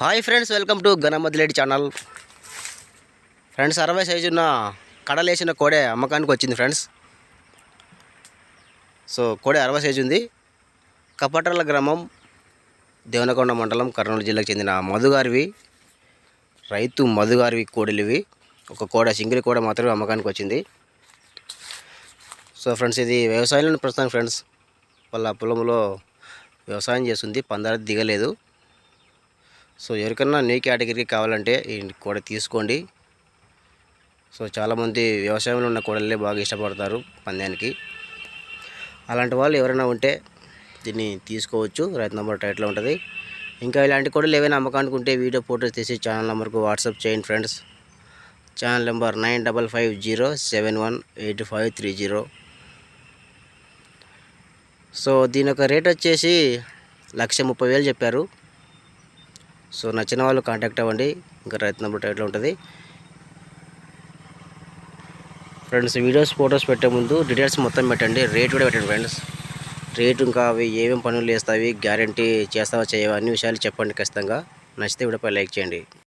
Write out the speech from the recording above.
Hi friends welcome to గణమదిలేడి channel. Friends అరవై size ఉన్న కడలేసిన కోడే అమ్మకానికి వచ్చింది ఫ్రెండ్స్. సో కోడే అరవై సైజు ఉంది. కపటల గ్రామం దేవనకొండ మండలం కర్నూలు జిల్లాకు చెందిన మధుగారివి. రైతు మధుగారివి కోడలు ఒక కోడ సింగిల్ కోడ మాత్రమే అమ్మకానికి వచ్చింది. సో ఫ్రెండ్స్ ఇది వ్యవసాయంలో ప్రస్తుతం ఫ్రెండ్స్. వాళ్ళ పొలంలో వ్యవసాయం చేస్తుంది పందాలు దిగలేదు. సో ఎవరికన్నా నీ కేటగిరీ కావాలంటే ఈ తీసుకోండి. సో చాలామంది వ్యవసాయంలో ఉన్న కోడలే బాగా ఇష్టపడతారు పందానికి. అలాంటి వాళ్ళు ఎవరైనా ఉంటే దీన్ని తీసుకోవచ్చు. రైతు నంబర్ టైట్లో ఉంటుంది. ఇంకా ఇలాంటి కోడలు ఏవైనా అమ్మకానికి ఉంటే వీడియో ఫోటోస్ తీసి ఛానల్ నెంబర్కు వాట్సాప్ చేయండి friends. Channel number nine double five zero seven one eight five three zero. So దీని యొక్క రేట్ వచ్చేసి లక్ష ముప్పై వేలు చెప్పారు. సో నచ్చిన వాళ్ళు కాంటాక్ట్ అవ్వండి. ఇంకా రైతు నెంబర్ టైట్లో ఉంటుంది. ఫ్రెండ్స్ వీడియోస్ ఫొటోస్ పెట్టే ముందు డీటెయిల్స్ మొత్తం పెట్టండి. రేట్ కూడా పెట్టండి ఫ్రెండ్స్ రేట్ ఇంకా అవి ఏమేమి పనులు చేస్తావి గ్యారంటీ చేస్తావా చేయవా అన్ని విషయాలు చెప్పండి ఖచ్చితంగా. నచ్చితే వీడియోపై లైక్ చేయండి.